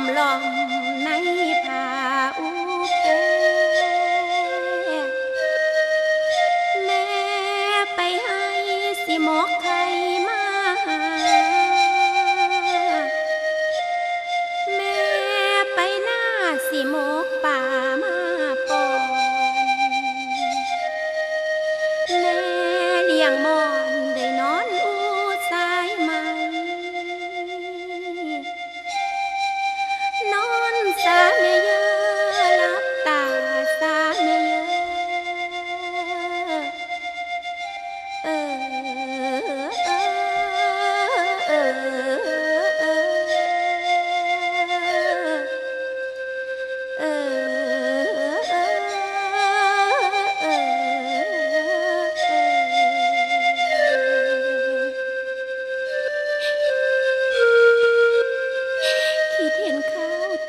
มลองในผาอุเปแม่ไปให้สิมอกไทยมาแม่ไปหน้าสิมอกป่า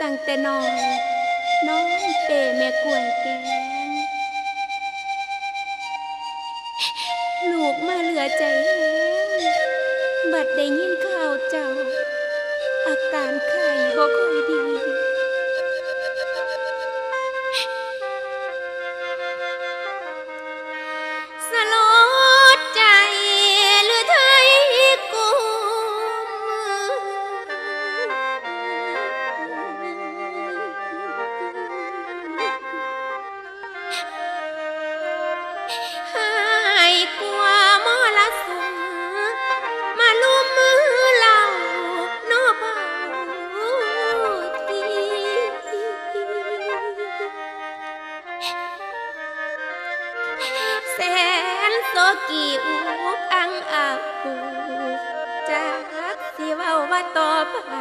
ตั้งแต่น้องน้องเปแม่กล้วยแกงลูกมาเหลือใจแห้งบัดได้ยินข่าวเจ้า ว่าต่อไป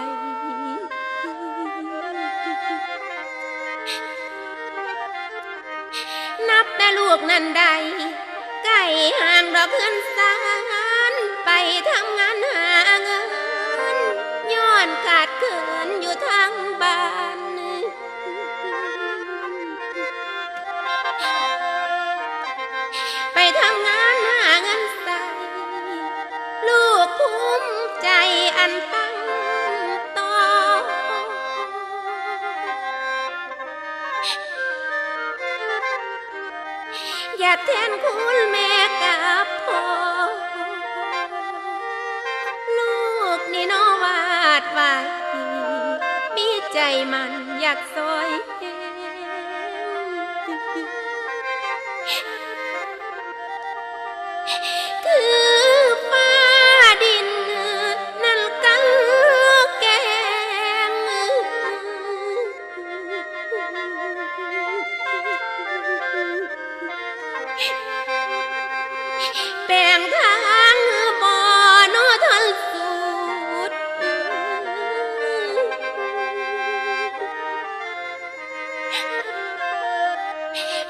นับแต่ลูกนั้นใดไก่ห่างดอกเพื่อนสานไปทำงานหาเงินย้อนขาดเขินอยู่ทางบ้านไปทำงานหาเงินใส่ลูกภูมิ ใจอันตั้งต่ออย่าแทนคุณแม่กับพ่อลูกนี่นอวาดไว้มีใจมันอยากซอยแห้งคือ แปลงทางบ่อนอทันสุด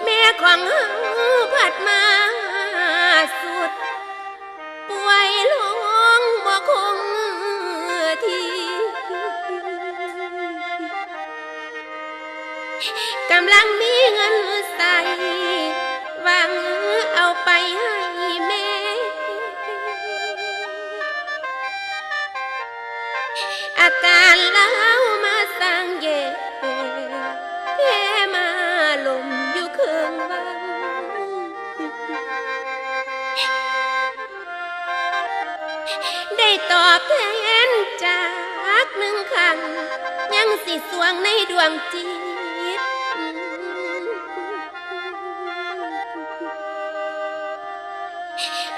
แม่ของเฮา ตอบแทนจากหนึ่งครั้งยังสิสวงในดวงจิต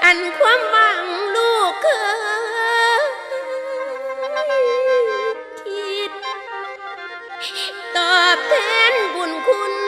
อันความหวังลูกเคยคิด ตอบแทนบุญคุณ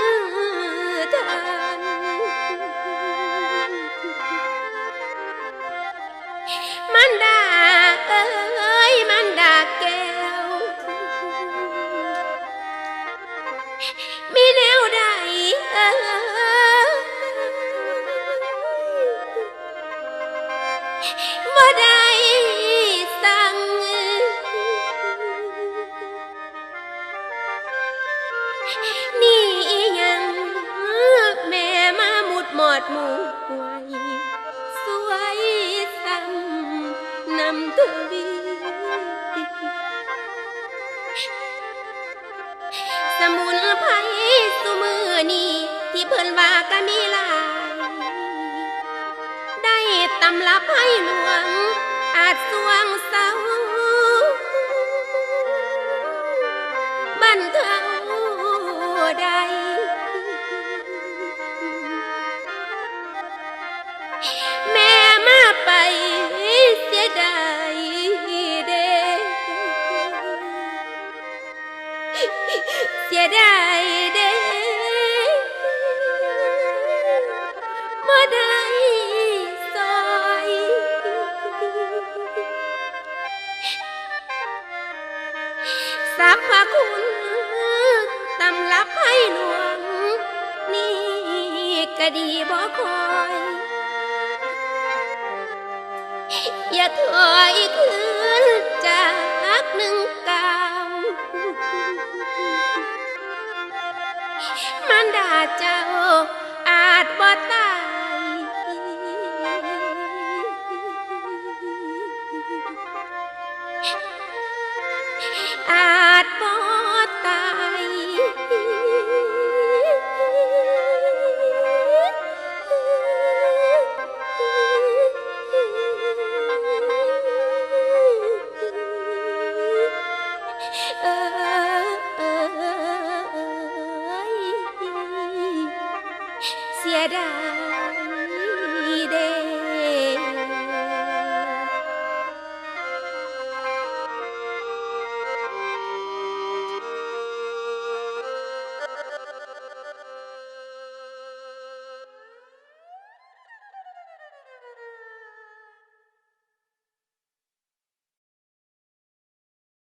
ที่เพิ่นว่าก็มีหลาย ได้ตำรับให้หลวง อาจสวงเศร้าบันเทาใด ก็ดีบ่คอยอย่าถอยคืนจากหนึ่งกาวมันด่าเจ้าอาจบ่ตาย da da